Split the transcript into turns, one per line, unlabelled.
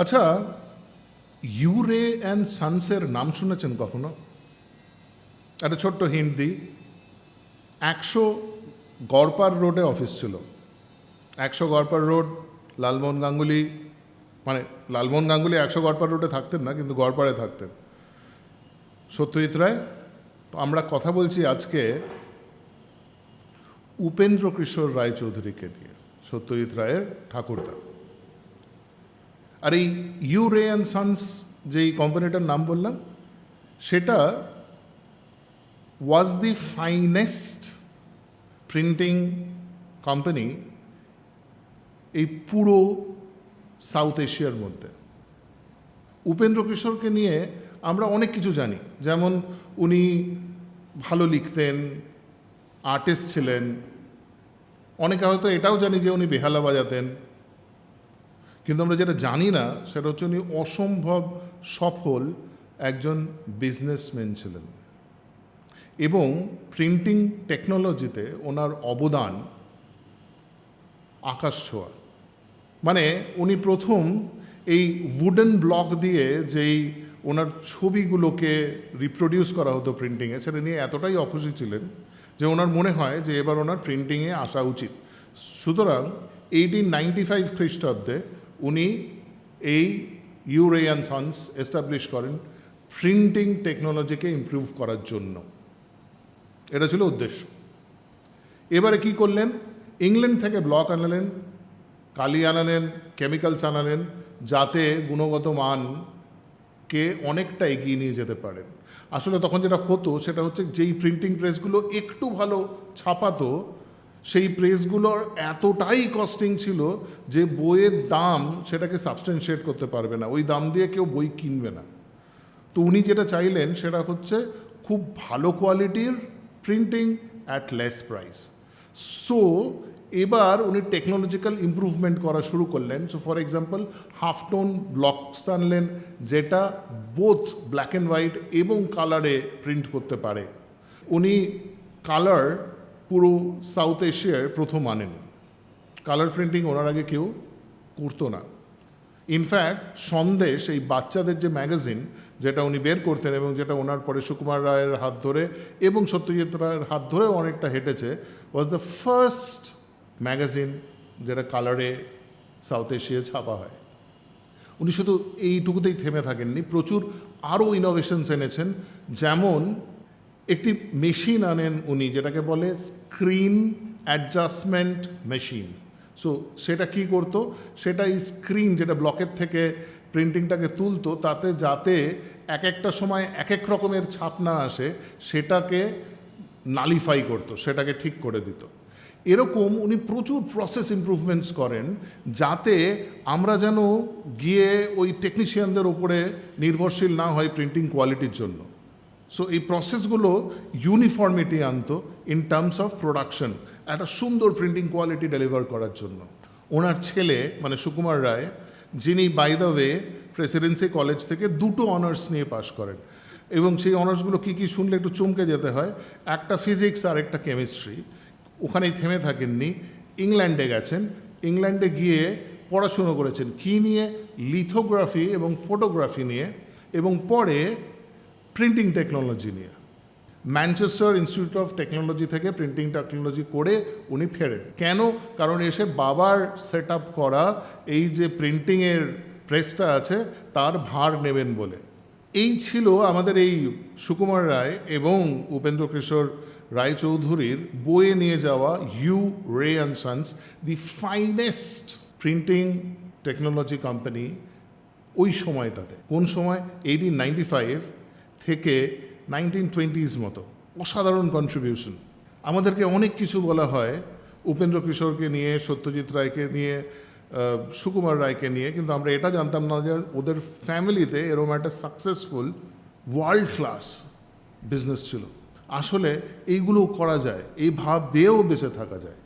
আচ্ছা ইউরে অ্যান্ড সানসের নাম শুনেছেন কখনো? একটা ছোট্ট হিন্ট দিই। একশো গড়পার রোডে অফিস ছিল। একশো গড়পার রোড, লালমোহন গাঙ্গুলি মানে লালমোহন গাঙ্গুলি একশো গড়পার রোডে থাকতেন না, কিন্তু গড়পাড়ে থাকতেন। সত্যজিৎ রায়, তো আমরা কথা বলছি আজকে উপেন্দ্র কিশোর রায়চৌধুরীকে নিয়ে, সত্যজিৎ রায়ের ঠাকুরদা। আর এই ইউ রে অ্যান্ড সানস যেই কোম্পানিটার নাম বললাম, সেটা was the finest printing company এই পুরো সাউথ এশিয়ার মধ্যে। উপেন্দ্র কিশোরকে নিয়ে আমরা অনেক কিছু জানি। যেমন উনি ভালো লিখতেন আর্টিস্ট ছিলেন। অনেকে হয়তো এটাও জানি যে উনি বেহালা বাজাতেন। কিন্তু আমরা যেটা জানি না, সেটা হচ্ছে উনি অসম্ভব সফল একজন বিজনেসম্যান ছিলেন। এবং প্রিন্টিং টেকনোলজিতে ওনার অবদান আকাশ ছোঁয়া। মানে উনি প্রথম এই উডেন ব্লক দিয়ে যেই ওনার ছবিগুলোকে রিপ্রোডিউস করা হতো প্রিন্টিংয়ে সেটা নিয়ে এতটাই অখুশি ছিলেন যে ওনার মনে হয় যে এবার ওনার প্রিন্টিংয়ে আসা উচিত। সুতরাং এইটিন নাইনটি ফাইভ খ্রিস্টাব্দে উনি এই ইউরেয়ান সানস এস্টাবলিশ করেন প্রিন্টিং টেকনোলজিকে ইমপ্রুভ করার জন্য। এটা ছিল উদ্দেশ্য। এবারে কি করলেন? ইংল্যান্ড থেকে ব্লক আনালেন, কালি আনালেন, কেমিক্যালস আনালেন, যাতে গুণগত মানকে অনেকটা এগিয়ে নিয়ে যেতে পারেন। আসলে তখন যেটা হতো সেটা হচ্ছে যেই প্রিন্টিং প্রেসগুলো একটু ভালো ছাপাতো সেই প্রেসগুলোর এতটাই কস্টিং ছিল যে বইয়ের দাম সেটাকে সাবস্টেন্সিয়েট করতে পারবে না। ওই দাম দিয়ে কেউ বই কিনবে না। তো উনি যেটা চাইলেন সেটা হচ্ছে খুব ভালো কোয়ালিটির printing at less price so এবার উনি টেকনোলজিক্যাল ইমপ্রুভমেন্ট করা শুরু করলেন। So for example half tone blocks আনলেন যেটা বোথ ব্ল্যাক অ্যান্ড হোয়াইট এবং কালারে প্রিন্ট করতে পারে। উনি কালার পুরো সাউথ এশিয়ার প্রথম আনেন কালার প্রিন্টিং ওনার আগে কেউ করতো না। ইনফ্যাক্ট সন্দেশ, এই বাচ্চাদের যে ম্যাগাজিন যেটা উনি বের করতেন এবং যেটা ওনার পরে সুকুমার রায়ের হাত ধরে এবং সত্যজিৎ রায়ের হাত ধরেও অনেকটা হেঁটেছে ওয়াজ দ্য ফার্স্ট ম্যাগাজিন যেটা কালারে সাউথ এশিয়া ছাপা হয়। উনি শুধু এইটুকুতেই থেমে থাকেননি, প্রচুর আরও ইনোভেশনস এনেছেন, যেমন একটি মেশিন আনেন উনি, যেটাকে বলে স্ক্রিন অ্যাডজাস্টমেন্ট মেশিন। সো, সেটা কি করতো? সেটা এই স্ক্রিন যেটা ব্লকের থেকে প্রিন্টিংটাকে তুলতো, তাতে যাতে এক একটা সময় এক এক রকমের ছাপ না আসে, সেটাকে নালিফাই করতো, সেটাকে ঠিক করে দিত। এরকম উনি প্রচুর প্রসেস ইমপ্রুভমেন্টস করেন, যাতে আমরা যেন গিয়ে ওই টেকনিশিয়ানদের ওপরে নির্ভরশীল না হয় প্রিন্টিং কোয়ালিটির জন্য। সো এই প্রসেসগুলো ইউনিফর্মিটি আনতো ইন টার্মস অফ প্রোডাকশন একটা সুন্দর প্রিন্টিং কোয়ালিটি ডেলিভার করার জন্য। ওনার ছেলে মানে সুকুমার রায়, যিনি by the way Presidency College থেকে দুটো অনার্স নিয়ে পাশ করেন। এবং সেই অনার্সগুলো কী কী শুনলে একটু চমকে যেতে হয়? একটা ফিজিক্স আর একটা কেমিস্ট্রি ওখানেই থেমে থাকেননি। ইংল্যান্ডে গেছেন। ইংল্যান্ডে গিয়ে পড়াশুনো করেছেন। কী নিয়ে? লিথোগ্রাফি এবং ফটোগ্রাফি নিয়ে। এবং পরে প্রিন্টিং টেকনোলজি নিয়ে। ম্যানচেস্টার ইনস্টিটিউট অফ টেকনোলজি থেকে প্রিন্টিং টেকনোলজি করে উনি ফেরেন। কেন? কারণ এসে বাবার সেট আপ করা, এই যে প্রিন্টিংয়ের প্রেসটা আছে, তার ভার নেবেন বলে। এই ছিল আমাদের এই সুকুমার রায় এবং উপেন্দ্র কিশোর রায়চৌধুরীর বইয়ে নিয়ে যাওয়া U Ray and Sons the finest printing technology company ওই সময়টাতে। কোন সময়? এইটিন নাইনটি ফাইভ থেকে নাইনটিন টোয়েন্টিজ মতো, অসাধারণ কন্ট্রিবিউশন আমাদেরকে অনেক কিছু বলা হয় উপেন্দ্র কিশোরকে নিয়ে, সত্যজিৎ রায়কে নিয়ে সুকুমার রায়কে নিয়ে, কিন্তু আমরা এটা জানতাম না যে ওদের ফ্যামিলিতে এরকম একটা সাকসেসফুল ওয়ার্ল্ড ক্লাস বিজনেস ছিল। আসলে এইগুলো করা যায়, এই ভাবেও বেঁচে থাকা যায়।